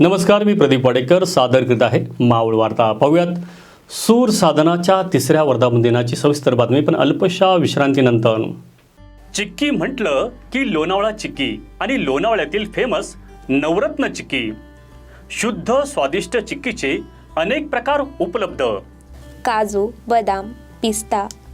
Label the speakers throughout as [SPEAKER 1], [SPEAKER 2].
[SPEAKER 1] नमस्कार मी प्रदीप वाडेकर सादर करीत आहे मावळ वार्ता. पाहूयात सूर साधनाच्या तिसऱ्या वर्धापन दिनाची सविस्तर बातमी पण अल्पशा विश्रांतीनंतर. चिक्की म्हटलं की लोणावळा चिक्की आणि लोणावळ्यातील फेमस नवरत्न चिक्की. शुद्ध स्वादिष्ट चिक्कीचे अनेक प्रकार उपलब्ध.
[SPEAKER 2] काजू बदाम पिस्ता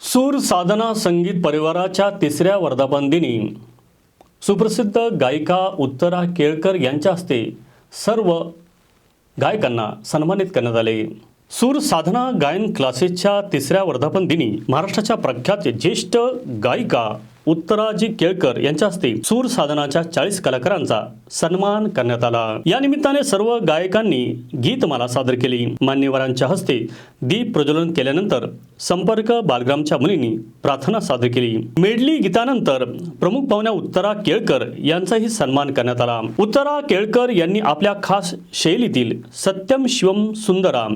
[SPEAKER 1] सूर साधना संगीत परिवाराच्या तिसऱ्या वर्धापन दिनी सुप्रसिद्ध गायिका उत्तरा केळकर यांच्या हस्ते सर्व गायकांना सन्मानित करण्यात आले. सूर साधना गायन क्लासेसच्या तिसऱ्या वर्धापन दिनी महाराष्ट्राच्या प्रख्यात ज्येष्ठ गायिका उत्तराजी केळकर यांच्या हस्ते सूर साधनाच्या चाळीस कलाकारांचा सन्मान करण्यात आला. या निमित्ताने सर्व गायकांनी गीतमाला सादर केली. मान्यवरांच्या हस्ते दीप प्रज्वलन केल्यानंतर संपर्क बालग्रामच्या मुलींनी प्रार्थना सादर केली. मेडली गीतानंतर प्रमुख पाहुण्या उत्तरा केळकर यांचाही सन्मान करण्यात आला. उत्तरा केळकर यांनी आपल्या खास शैलीतील सत्यम शिवम सुंदरा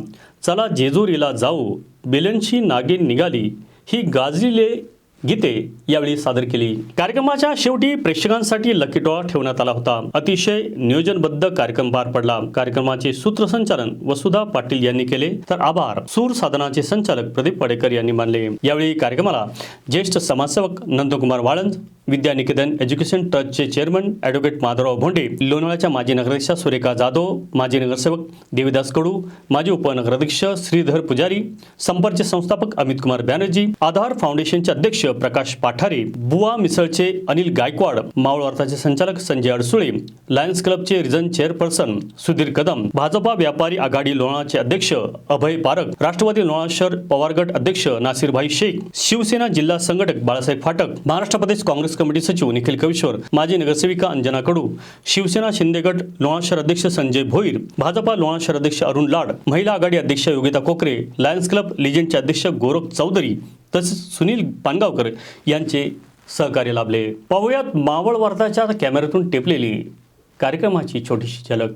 [SPEAKER 1] चला जेजुरीला जाऊ बेलनशी नागिन निघाली ही गाजलेले गीते यावेळी सादर केली. कार्यक्रमाच्या शेवटी प्रेक्षकांसाठी लकी ड्रॉ ठेवण्यात आला होता. अतिशय नियोजनबद्ध कार्यक्रम पार पडला. कार्यक्रमाचे सूत्रसंचालन वसुधा पाटील यांनी केले. तर आभार. सूर साधनाचे संचालक प्रदीप पडेकर यांनी मानले. यावेळी कार्यक्रमाला ज्येष्ठ समाजसेवक नंदकुमार वाळंज विद्यानिकेतन एज्युकेशन ट्रस्टचे चेअरमन ॲडव्होकेट माधवराव भोंडे लोणावळ्याच्या माजी नगराध्यक्षा सुरेखा जाधव माजी नगरसेवक देवीदास कडू माजी उपनगराध्यक्ष श्रीधर पुजारी संपर्कचे संस्थापक अमित कुमार बॅनर्जी आधार फाउंडेशनचे अध्यक्ष प्रकाश पाठारे बुवा मिसळचे अनिल गायकवाड मावळ अर्थाचे संचालक संजय अडसुळे लायन्स क्लबचे रिजन चेअरपर्सन सुधीर कदम भाजपा व्यापारी आघाडी लोणाचे अध्यक्ष अभय पारक राष्ट्रवादी लोणा शहर पवारगट अध्यक्ष नासिरभाई शेख शिवसेना जिल्हा संघटक बाळासाहेब फाटक महाराष्ट्र प्रदेश काँग्रेस कमिटी सचिव निखिल कविश्वर माजी नगरसेविका अंजना कडू शिवसेना शिंदे गट लोणा अध्यक्ष संजय भोईर भाजपा लोणाशहर अध्यक्ष अरुण लाड महिला आघाडी अध्यक्ष योगिता कोकरे लायन्स क्लब लिजेंडचे अध्यक्ष गोरख चौधरी तसेच सुनील पानगावकर यांचे सहकार्य लाभले. पाहुयात मावळ वार्ताच्या कॅमेऱ्यातून टेपलेली कार्यक्रमाची छोटीशी झलक.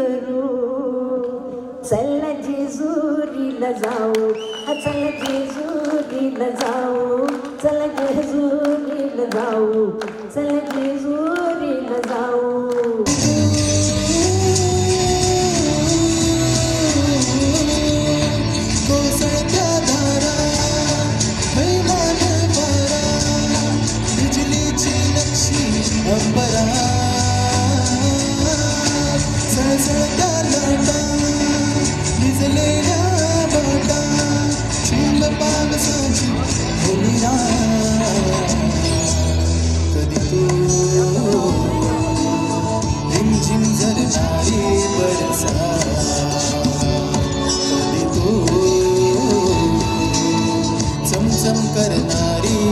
[SPEAKER 3] करू. चल जेजुरीला जाऊ. चल जेजुरीला जाऊ. चल जेजुरीला जाऊ. चल जेजुरीला जाऊ.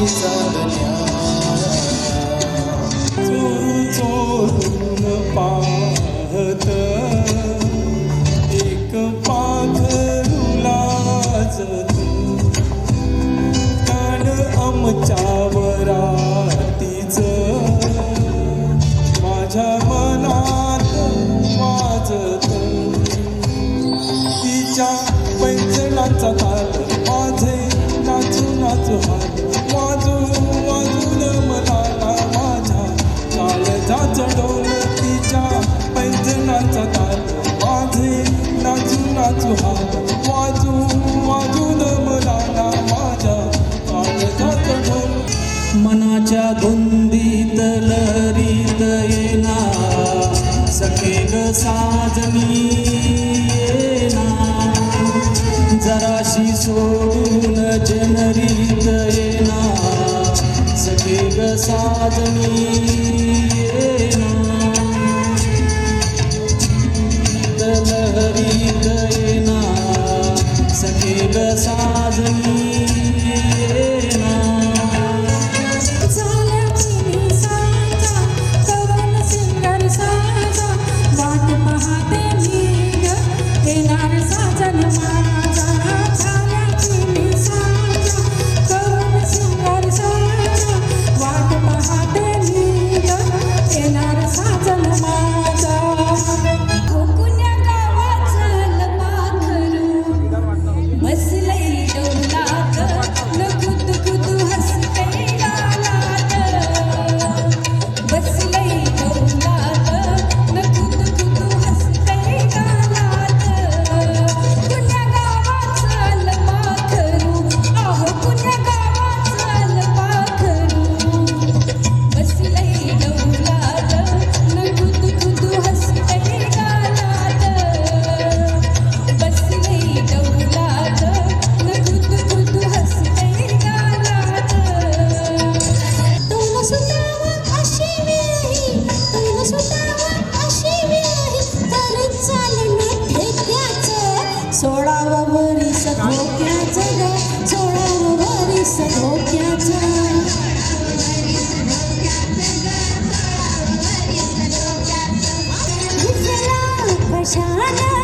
[SPEAKER 4] Dù vô cùng. जमी जराशी सोडून जनरीत येना. सखे ग
[SPEAKER 5] साजमी लहरीत येना. सखे ना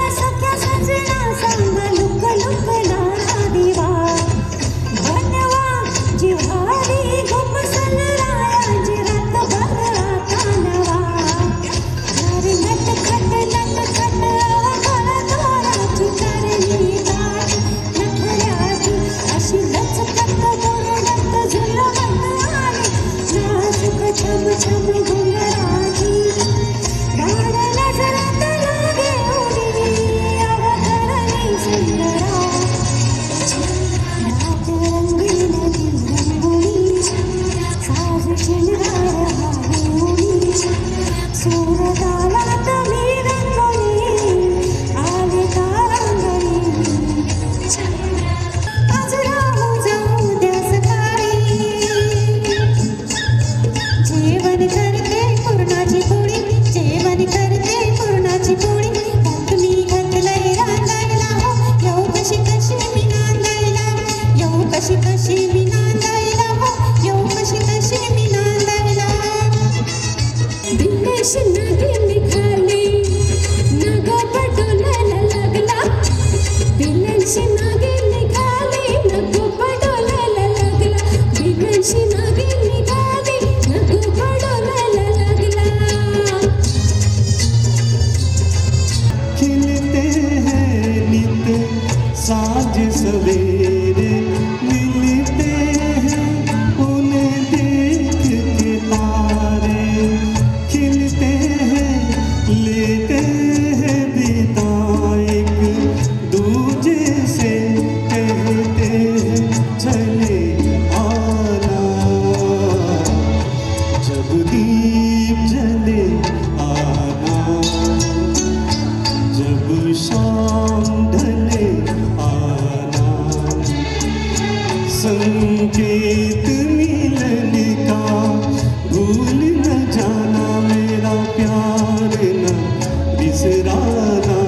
[SPEAKER 5] She संकेत मिलने का भूल न जाना मेरा प्यार न बिसराना।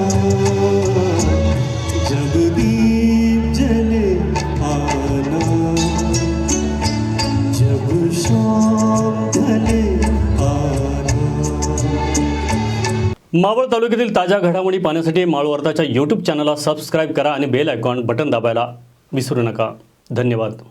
[SPEAKER 5] जब दीप जले आना जब शाम ढले
[SPEAKER 1] मावळ तालुक्यातील ताज्या घडामोडी पाहण्यासाठी माळवर्ताच्या यूट्यूब चॅनलला सबस्क्राईब करा आणि बेल आयकॉन बटन दाबायला विसरू नका. धन्यवाद